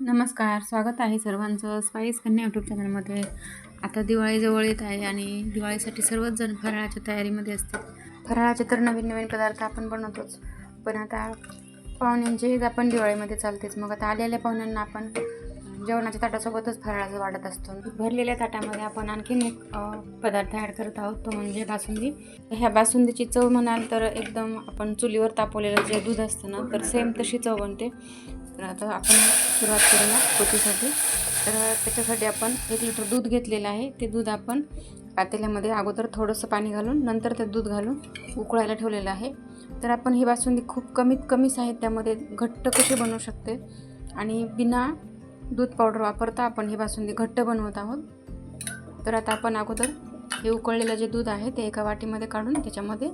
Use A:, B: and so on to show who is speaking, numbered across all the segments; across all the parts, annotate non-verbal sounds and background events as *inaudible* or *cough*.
A: नमस्कार स्वागत आहे सर्वांचं स्पाईस कन्या यूट्यूब चॅनलमध्ये आता दिवाळीजवळ येत आहे आणि दिवाळीसाठी सर्वच जण फराळाच्या तयारीमध्ये असतात. फराळाचे तर नवीन नवीन पदार्थ आपण बनवतोच. पण आता पाहुण्यांचे आपण दिवाळीमध्ये चालतेच. मग आता आलेल्या पाहुण्यांना आपण जेवणाच्या ताटासोबतच फराळाचं वाढत असतो. भरलेल्या ताटामध्ये आपण आणखीन एक पदार्थ ॲड करत आहोत. तो म्हणजे बासुंदी. ह्या बासुंदीची चव म्हणाल तर एकदम आपण चुलीवर तापवलेलं जे दूध असतं ना तर सेम तशी चव बनते. तर आता आपण सुरुवात करूया पोतीसाठी तर त्याच्यासाठी आपण एक लिटर दूध घेतलेलं आहे. ते दूध आपण पातेल्यामध्ये अगोदर थोडंसं पाणी घालून नंतर ते दूध घालून उकळायला ठेवलेलं आहे. तर आपण ही बासुंदी खूप कमीत कमी साहित्यामध्ये घट्ट कशी बनवू शकते आणि बिना दूध पावडर वापरता आपण ही बासुंदी घट्ट बनवत आहोत. तर आता आपण अगोदर हे उकळलेलं जे दूध आहे ते एका वाटीमध्ये काढून त्याच्यामध्ये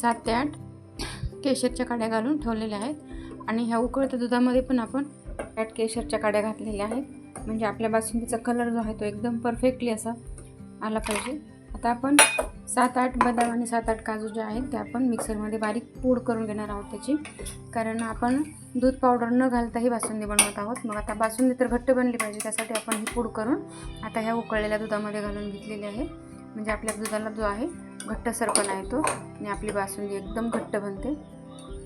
A: सात ते आठ केशरच्या काड्या घालून ठेवलेल्या आहेत. आणि ह्या उकळत्या दुधामध्ये पण आपण फॅट केशरच्या काड्या घातलेल्या आहेत. म्हणजे आपल्या बासुंदीचा कलर जो आहे तो एकदम परफेक्टली असा आला पाहिजे. आता आपण सात आठ बदाम आणि सात आठ काजू जे आहेत ते आपण मिक्सरमध्ये बारीक पूड करून घेणार आहोत त्याची. कारण आपण दूध पावडर न घालता ही बासुंदी बनवत आहोत. मग आता बासुंदी तर घट्ट बनली पाहिजे त्यासाठी आपण ही पूड करून आता ह्या उकळलेल्या दुधामध्ये घालून घेतलेली आहे. म्हणजे आपल्या दुधाला जो आहे घट्टसरपणा येतो आणि आपली बासुंदी एकदम घट्ट बनते.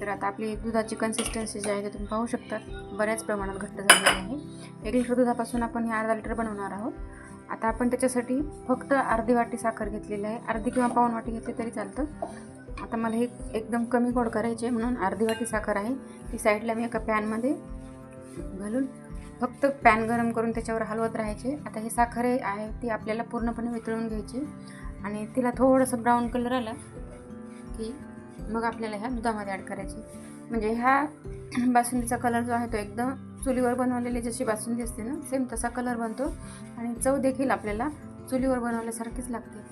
A: तर आता आपली दुधाची कन्सिस्टन्सी जी आहे ते तुम्ही पाहू शकता. बऱ्याच प्रमाणात घट्ट झालेली आहे. एक लिटर दुधापासून आपण हे अर्धा लिटर बनवणार आहोत. आता आपण त्याच्यासाठी फक्त अर्धी वाटी साखर घेतलेली आहे. अर्धी किंवा पाऊण वाटी घेतली तरी चालतं. आता मला हे एकदम कमी गोड करायचे आहे म्हणून अर्धी वाटी साखर आहे. ती साईडला मी एका पॅनमध्ये घालून फक्त पॅन गरम करून त्याच्यावर हलवत राहायचे. आता ही साखर आहे- आहे ती आपल्याला पूर्णपणे वितळून घ्यायची. आणि तिला थोडंसं ब्राऊन कलर आला की मग आपल्याला ह्या दुधामध्ये ॲड करायची. म्हणजे ह्या *clears throat* बासुंदीचा कलर जो आहे तो एकदम चुलीवर बनवलेली जशी बासुंदी असते ना सेम तसा कलर बनतो आणि चव देखील आपल्याला चुलीवर बनवल्यासारखीच लागते.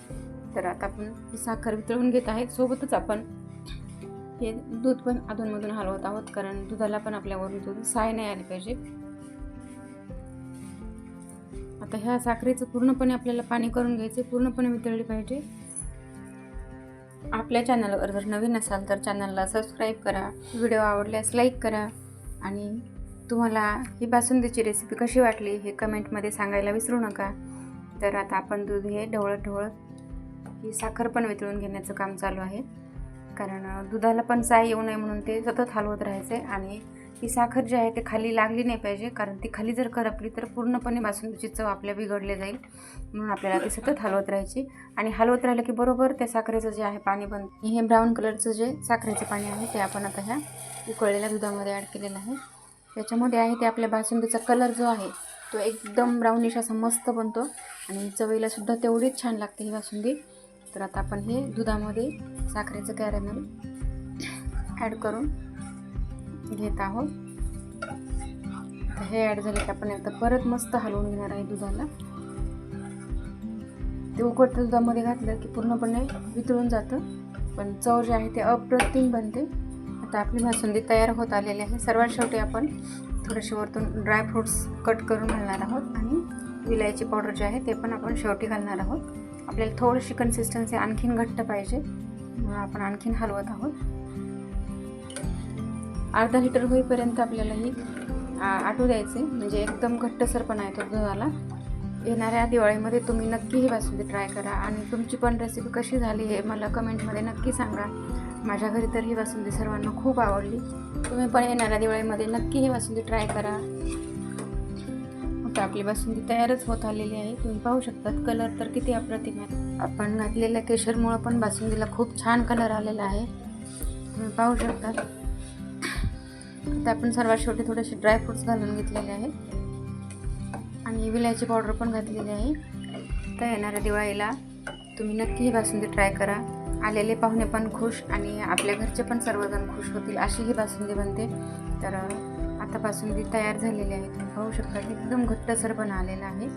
A: तर आता आपण साखर वितळून घेत आहे. सोबतच आपण हे दूध पण अधूनमधून हलवत आहोत कारण दुधाला पण आपल्यावरून दूध साय नाही आली पाहिजे. आता ह्या साखरेचं पूर्णपणे आपल्याला पाणी करून घ्यायचे पूर्णपणे वितळली पाहिजे. आपल्या चॅनलवर जर नवीन असाल तर चॅनलला सबस्क्राईब करा. व्हिडिओ आवडल्यास लाईक करा. आणि तुम्हाला ही बासुंदीची रेसिपी कशी वाटली हे कमेंटमध्ये सांगायला विसरू नका. तर आता आपण दूध हे ढवळत ढवळत ही साखर पण वितळून घेण्याचं काम चालू आहे. कारण दुधाला पण साय येऊ नये म्हणून ते सतत हलवत राहायचे आणि ही साखर जी आहे ते खाली लागली नाही पाहिजे कारण ती खाली जर करपली तर पूर्णपणे बासुंदीची चव आपल्या बिघडली जाईल. म्हणून आपल्याला ती सतत हलवत राहायची. आणि हलवत राहिलं की बरोबर त्या साखरेचं जे आहे पाणी बंद. हे ब्राऊन कलरचं जे साखरेचं पाणी आहे ते आपण आता ह्या उकळलेल्या दुधामध्ये ॲड केलेलं आहे. त्याच्यामध्ये आहे ते आपल्या बासुंदीचा कलर जो आहे तो एकदम ब्राऊनिश असा मस्त बनतो. आणि चवीलासुद्धा तेवढीच छान लागते ही बासुंदी. तर आता आपण हे दुधामध्ये साखरेचं कॅरेमल ॲड करून घेत आहोत. तर हे ॲड झालं की आपण एकदा परत मस्त हलवून घेणार आहे दुधाला. ते उकडत्या दुधामध्ये घातलं की पूर्णपणे वितळून जातं. पण चव जे आहे ते अप्रतिम बनते. आता आपली बासुंदी तयार होत आलेली आहे. सर्वात शेवटी आपण थोडेसे वरतून ड्रायफ्रूट्स कट करून घालणार आहोत आणि विलायची पावडर जे आहे ते पण आपण शेवटी घालणार आहोत. आपल्याला थोडीशी कन्सिस्टन्सी आणखीन घट्ट पाहिजे. म्हणून आपण आणखीन हलवत आहोत. अर्धा लिटर होईपर्यंत आपल्याला ही आ, आटू द्यायचे. म्हणजे एकदम घट्टसरपणा येतो दुधाला. येणाऱ्या दिवाळीमध्ये तुम्ही नक्की ही बासुंदी ट्राय करा. आणि तुमची पण रेसिपी कशी झाली हे मला कमेंटमध्ये नक्की सांगा. माझ्या घरी तर ही बासुंदी सर्वांना खूप आवडली. तुम्ही पण येणाऱ्या दिवाळीमध्ये नक्की ही बासुंदी ट्राय करा. आता आपली बासुंदी तयारच होत आलेली आहे. तुम्ही पाहू शकतात कलर तर किती अप्रतिम आहे. आपण घातलेल्या केशरमुळं पण बासुंदीला खूप छान कलर आलेला आहे. तुम्ही पाहू शकतात. आता आपण सर्वात शेवटी थोडेसे ड्रायफ्रुट्स घालून घेतलेले आहेत. आणि विलायची पावडर पण घातलेली आहे. तर येणाऱ्या दिवाळीला तुम्ही नक्की ही बासुंदी ट्राय करा. आलेले पाहुणे पण खुश आणि आपल्या घरचे पण सर्वजण खुश होतील अशी ही बासुंदी बनते. तर आता बासुंदी तयार झालेली आहे. तुम्ही पाहू शकता की एकदम घट्टसर पण आलेला आहे.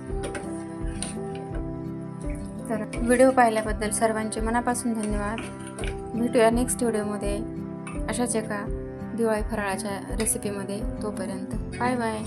A: तर व्हिडिओ पाहिल्याबद्दल सर्वांचे मनापासून धन्यवाद. भेटूया नेक्स्ट व्हिडिओमध्ये अशाच एका दिवाळी फराळाच्या रेसिपीमध्ये तोपर्यंत. Bye bye